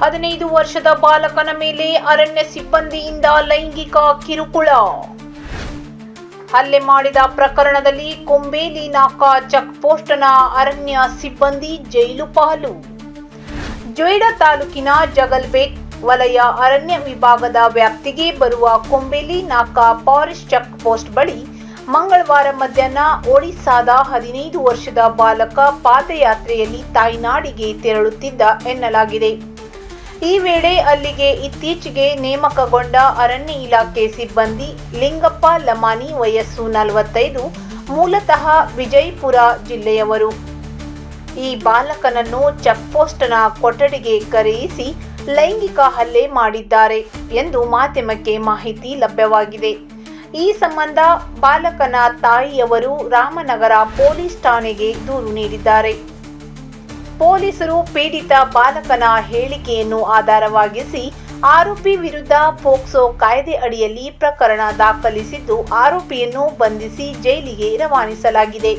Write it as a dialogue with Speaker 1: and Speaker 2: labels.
Speaker 1: ಹದಿನೈದು ವರ್ಷದ ಬಾಲಕನ ಮೇಲೆ ಅರಣ್ಯ ಸಿಬ್ಬಂದಿಯಿಂದ ಲೈಂಗಿಕ ಕಿರುಕುಳ. ಹಲ್ಲೆ ಮಾಡಿದ ಪ್ರಕರಣದಲ್ಲಿ ಕೊಂಬೇಲಿ ನಾಕಾ ಚೆಕ್ ಪೋಸ್ಟ್ನ ಅರಣ್ಯ ಸಿಬ್ಬಂದಿ ಜೈಲು ಪಾಲು. ಜೊಯ್ಡಾ ತಾಲೂಕಿನ ಜಗಲ್ಬೇಕ್ ವಲಯ ಅರಣ್ಯ ವಿಭಾಗದ ವ್ಯಾಪ್ತಿಗೆ ಬರುವ ಕೊಂಬೇಲಿ ನಾಕಾ ಫಾರೆಸ್ಟ್ ಚೆಕ್ ಪೋಸ್ಟ್ ಬಳಿ ಮಂಗಳವಾರ ಮಧ್ಯಾಹ್ನ ಒಡಿಸ್ಸಾದ ಹದಿನೈದು ವರ್ಷದ ಬಾಲಕ ಪಾದಯಾತ್ರೆಯಲ್ಲಿ ತಾಯ್ನಾಡಿಗೆ ತೆರಳುತ್ತಿದ್ದ ಎನ್ನಲಾಗಿದೆ. ಈ ವೇಳೆ ಅಲ್ಲಿಗೆ ಇತ್ತೀಚೆಗೆ ನೇಮಕಗೊಂಡ ಅರಣ್ಯ ಇಲಾಖೆ ಸಿಬ್ಬಂದಿ ಲಿಂಗಪ್ಪ ಲಮಾನಿ ವಯಸ್ಸು ನಲವತ್ತೈದು, ಮೂಲತಃ ವಿಜಯಪುರ ಜಿಲ್ಲೆಯವರು. ಈ ಬಾಲಕನನ್ನು ಚೆಕ್ಪೋಸ್ಟ್ನ ಕೊಠಡಿಗೆ ಕರೆಯಿಸಿ ಲೈಂಗಿಕ ಹಲ್ಲೆ ಮಾಡಿದ್ದಾರೆ ಎಂದು ಮಾಧ್ಯಮಕ್ಕೆ ಮಾಹಿತಿ ಲಭ್ಯವಾಗಿದೆ. ಈ ಸಂಬಂಧ ಬಾಲಕನ ತಾಯಿಯವರು ರಾಮನಗರ ಪೊಲೀಸ್ ಠಾಣೆಗೆ ದೂರು ನೀಡಿದ್ದಾರೆ. ಪೊಲೀಸರು ಪೀಡಿತ ಬಾಲಕನ ಹೇಳಿಕೆಯನ್ನು ಆಧಾರವಾಗಿಸಿ ಆರೋಪಿ ವಿರುದ್ಧ ಪೋಕ್ಸೋ ಕಾಯ್ದೆ ಅಡಿಯಲ್ಲಿ ಪ್ರಕರಣ ದಾಖಲಿಸಿದ್ದು, ಆರೋಪಿಯನ್ನು ಬಂಧಿಸಿ ಜೈಲಿಗೆ ರವಾನಿಸಲಾಗಿದೆ.